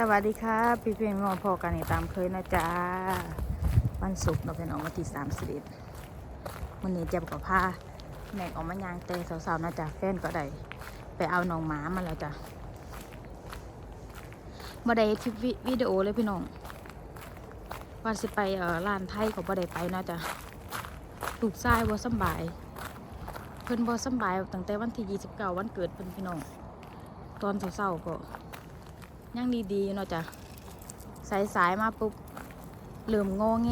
สวัสดีครับพี่เพียงมอพอกันอีกตามเคยนะจ๊ะวันศุกร์เราเป็นออกมาที่สามสิบวันนี้เจ็บกับผ้าแม่ออกมายางเตะสาวๆนะจ๊ะแฟนก็ได้ไปเอาน้องหมามาแล้วจ้ะมาได้คลิปวิวิดีโอเลยพี่น้องวันสิไปเออร้านไทยก็บ่ได้ไปนะจ๊ะลูกชายบ่สบาย เพิ่นบ่สบายตั้งแต่วันที่29วันเกิดเพิ่นพี่น้องตอนเช้าๆก็ ยังดีๆเนาะจ้ะสายสายๆมาปุ๊บเริ่มงอแง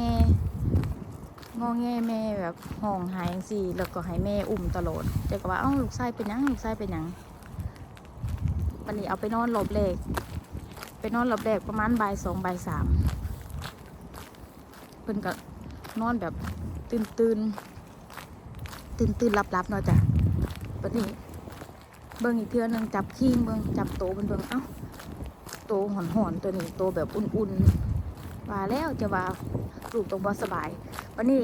งอแงแม่แบบห้องหายจังซี่แล้วก็ให้แม่อุ้มตลอดเจ๊ก็ว่าเอ้าลูกชายเป็นยังลูกชายเป็นยังวันนี้เอาไปนอนหลบเลกไปนอนหลบเลกประมาณบ่ายสองบ่ายสามเพิ่นก็นอนแบบตื่นตื่นตื่นตื่นๆหลับเนาะจ้ะวันนี้เบิ่งอีกเทือหนึงจับขี้เบิ่งจับโตเบิ่งเบิ่งเอ้า ตหอนหอนๆตัวนี้โตแบบอุ่นๆว่าแล้วจะว่าลูกตรงบ่สบาย วันนี้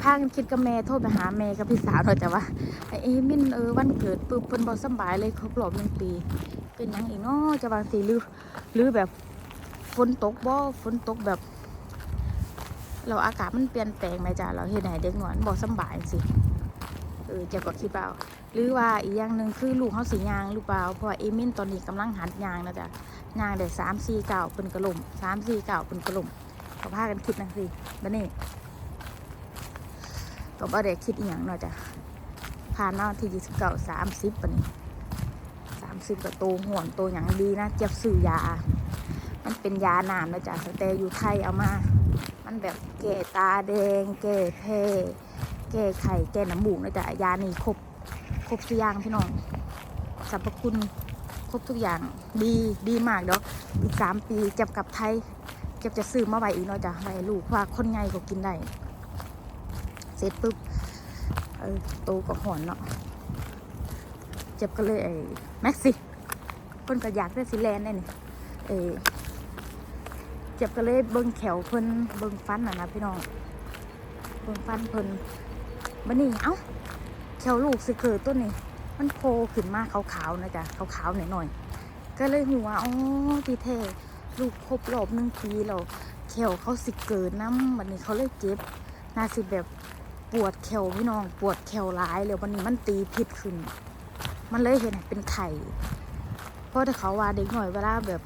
พากันคิดกับแม่โทรไปหาแม่กับพี่สาวหน่อยจ้ะว่าไอ้เอมินเออวันเกิดปุ๊บเพิ่นบ่สบายเลยครบรอบหนึ่งปี เป็นยังอีกเนาะจะบางทีหรือหรือแบบฝนตกบ่ฝนตกแบบ เราอากาศมันเปลี่ยนแปลงไหมจ้ะเราเฮ็ดให้เด็กหนอนบ่สบายสิเออจะก็คิดเปล่าหรือว่าอีกอย่างหนึ่งคือลูกเขาสิยางหรือเปล่าเพราะว่าเอมินตอนนี้กำลังหัดยางนะจ๊ะ ย่างได้สามสี่เก่าเป็นกระหล่มสามสี่เก่าเป็นกระหล่มก็พากันคิดนะสิบันนี้ก็บ่ได้คิดอีหยังเนาะจ้ะผ่านมาที่ยี่สิบเก้าสามสิบปะนี่สามสิบก็โตห่วนโตอย่างดีนะเจ็บซื้อยา มันเป็นยาหนามนะจ๊ะแต่อยู่ไทยเอามา มันแบบแก้ตาแดง แก้แพ้แก้ไข่แก้น้ำมูกนะจ๊ะยานี่ครบครบสุกอยางพี่น้องสรรพคุณ รบทุกอย่างดีดีมากเดี๋ยวอีกสามปีเจ็บกลับไทยเจ็บจะซื้อมาไว้อีกเนาะจ้ะไว้ลูกว่าคนไงก็กินได้เสร็จปุ๊บเออโตก็หอนเนาะเจ็บก็เลยไอ้แม็กซี่คนก็อยากได้สิแลนด์ได้นี่เออเจ็บก็เลยเบิ่งแขวเพิ่นเบิ่งฟันน่ะนะพี่น้องเบิ่งฟันเพิ่นบันนี้เอ้าแขวลูกสิเกิดต้นนี่ มันโผล่ขึ้นมาขาวๆนะจ๊ะขาวๆหน่อยๆก็เลยหัวอ๋อที่แท้ลูกครบรอบหนึ่งปีแล้วแขวเขาสิเกิดน้ำวันนี้เขาเลยเจ็บน่าสิแบบปวดแขวพี่น้องปวดแขวร้ายเลยวันนี้มันตีพิษขึ้น มันเลยเห็นเป็นไข่เพราะถ้าเขาว่าเด็กหน่อยเวลาแบบ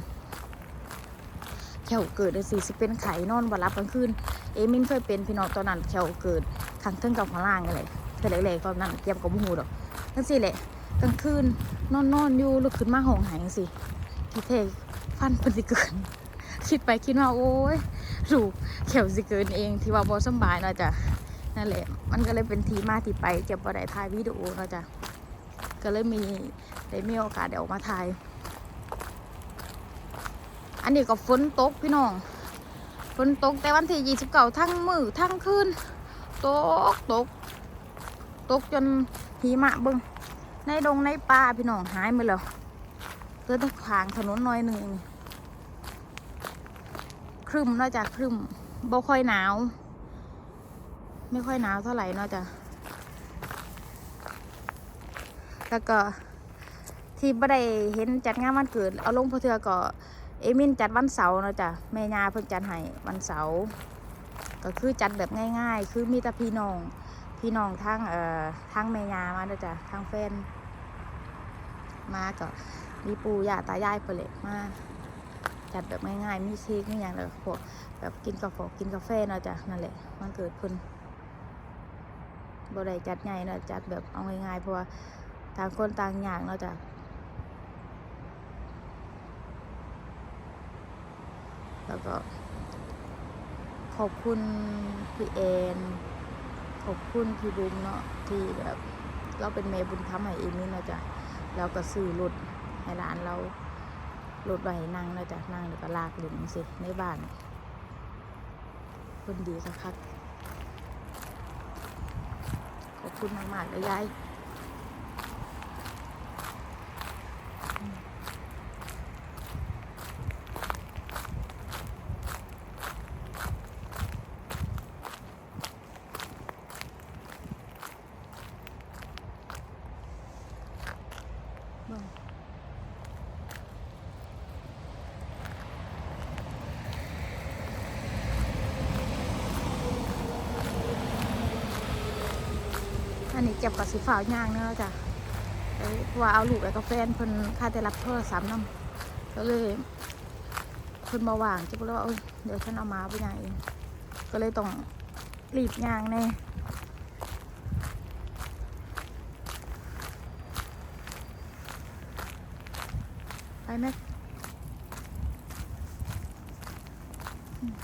แขวเกิดเลยสิสิเป็นไข่นอนวันรับกลางคืนเอมินเคยเป็นพี่น้องตอนนั้นแขวเกิดข้งเทิงกับข้างล่างอะไรแต่เล็กๆตอนนั้นเตรียมกับมูดอก นั่นสิแหละกลางคืนนอนนอนอยู่ลุกขึ้นมาห้องหายังสิที่เทฟันเป็นสิเกิน คิดไปคิดมาโอ้ยลูกเขียวสิเกินเองที่ว่าบอสบายเนาะจ้ะนั่นแหละ มันก็เลยเป็นทีมาที่ไปเจ็บบ่ได้ถ่ายวิดีโอเนาะจ้ะก็เลยมีได้มีโอกาสเดี๋ยวมาถ่าย อันนี้ก็ฝนตกพี่น้องฝนตกแต่วันที่ยี่สิบเก้าทั้งมือทั้งคืนตกตกตกจน หิมะบึงในดงในป่าพี่น้องหายไปแล้วเจอแต่ขางถนนหน้อยหนึ่งครึมนอกจากครึมบ่ค่อยหนาว ไม่ค่อยหนาวเท่าไหร่นอกจากแล้วก็ที่บ่ได้เห็นจัดงานวันเกิด เอาลงพอเทือก็เอมินจัดวันเสาร์เนาะจ้ะแม่ยาเพิ่นจัดให้วันเสาร์ก็คือจัดแบบง่าย ๆ คือมีแต่พี่น้อง พี่น้องทั้งเอ่อทั้งแม่ยามาด้วยจ้ะทั้งแฟนมาก็มีปูยาตายายเปเลยมาจัดแบบง่ายๆมีเค้กมีอย่างเลยพวกแบบกินกาแฟกินกาแฟเนาะจ้ะนั่นแหละมันเกิดพิ่นบ่ได้จัดใหญ่เนาะจัดแบบเอาง่ายๆเพราะว่าต่างคนต่างอย่างเนาะจ้ะแล้วก็ขอบคุณพี่เอน อบคุณพี่บุ้มเนาะที่แบบเราเป็นเมบุญธรรมให้เอมี่เนาะจ๊ะเราก็ซื้อรถให้ร้านเรารถไว้ให้นั่งเนาะจ๊ะนั่งแล้วก็ลากหลุมสิในบ้านคนดีสักคักๆขอบคุณมากๆเลยยายเบิ่ง อันนี้ เจ็บกับสีฟ้าวย่างเนาะจ้ะว่าเอาลูกแล้วก็แฟนเพิ่นค่าได้รับโทรศัพท์นำก็เลยเพิ่นมาว่างจะบอกว่าเอ้ยเดี๋ยวฉันเอามาไปย่างเองก็เลยต้องรีบย่างแน่ไปไหมอืม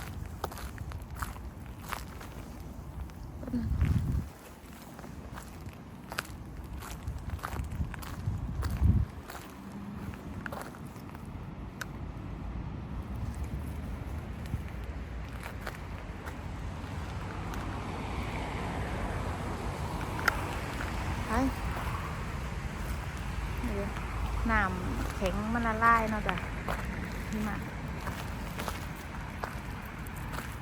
แป๊บนึงไปเดี๋ยว น้ำแข็งมันละลายเนาะจ้ะนี่มา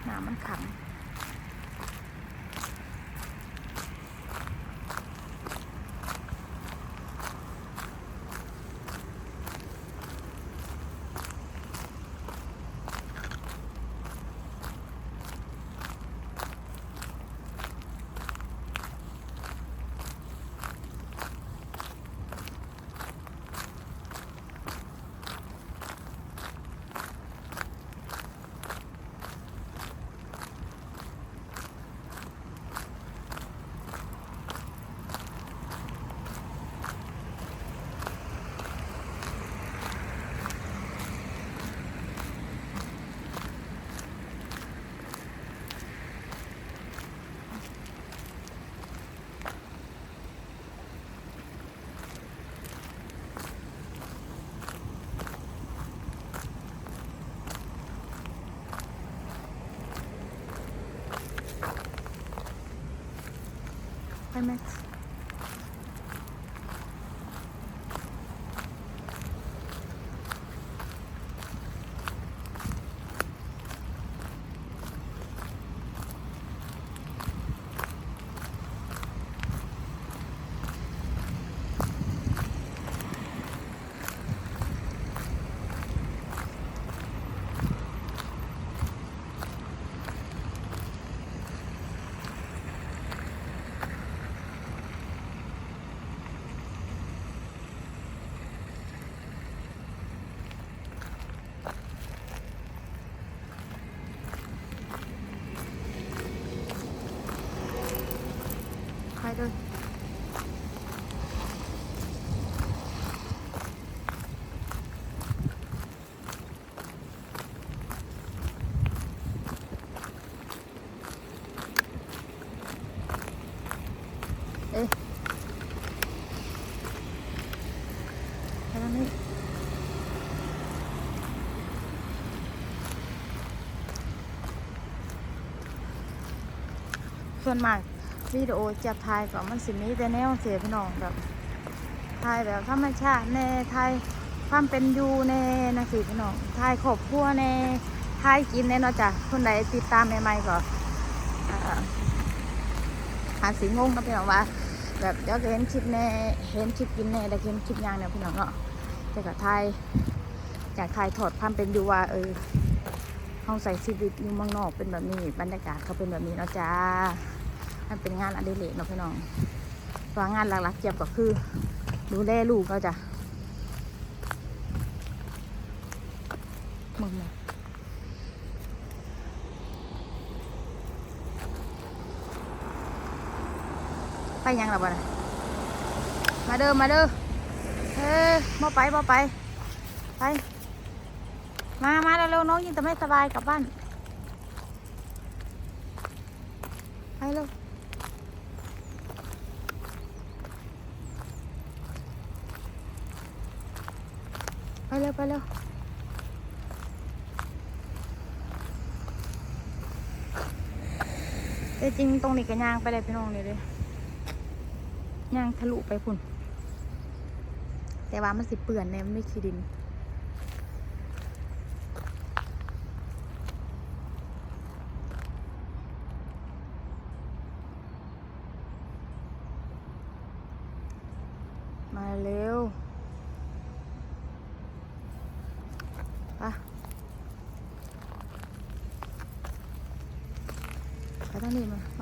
น้ำมันขัง ไวนมากวิดีโอจะถ่ายก็มันสิมีแต่แนวเสียพี่น้องแบบถ่ายแบบธรรมชาติแน่ถ่ายความเป็นอยู่แน่นะสิพี่น้องถ่ายครอบครัวแน่ถ่ายกินแน่เนาะจ้ะคนใดติดตามใหม่ๆก็อ่าอาจสิงงนะพี่น้องว่า แบบเดี๋ยวก็เห็นคลิปแน่เห็นคลิปกินแน่ได้เห็นคลิปย่างเนี่ยพี่น้องเนาะแต่ก็ถ่ายอยากถ่ายถอดความเป็นอยู่ว่าเออห้องใส่ชีวิตอยู่เมืองนอกเป็นแบบนี้บรรยากาศเขาเป็นแบบนี้เนาะจ้า มันเป็นงานอดิเรกเนาะพี่น้องว่างานหลักๆเกี่ยวก็คือ ดูแลลูกเขาจ้ะมึงเนี่ยไปยังหรอบ่น่ะมาเด้อมาเด้อเฮ้มาไปมาไป ไป มามาเร็วๆน้องยิ่งจะไม่สบายกลับบ้าน ไปเร็ว ไปเร็วไปเร็วแต่จริงตรงนี้ก็ย่างไปเลยพี่น้องเลยเลยย่างทะลุไปพุ่น แต่ว่ามันสิเปื่อนเนี่ยมันไม่ขี้ดิน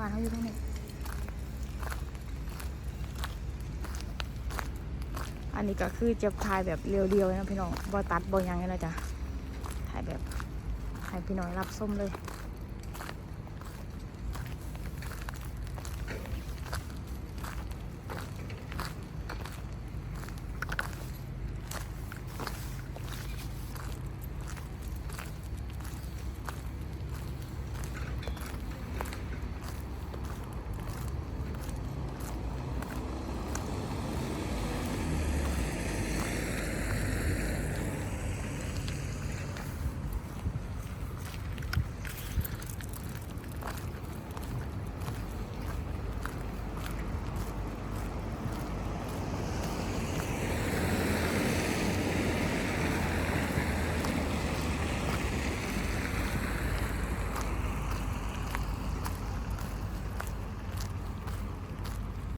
วาเขาอยู่ตรงนี้ อันนี้ก็คือจะถ่ายแบบเรียวๆนะพี่น้องบอตัดบอยังไงนะจ๊ะถ่ายแบบให้พี่น้อยรับส้มเลย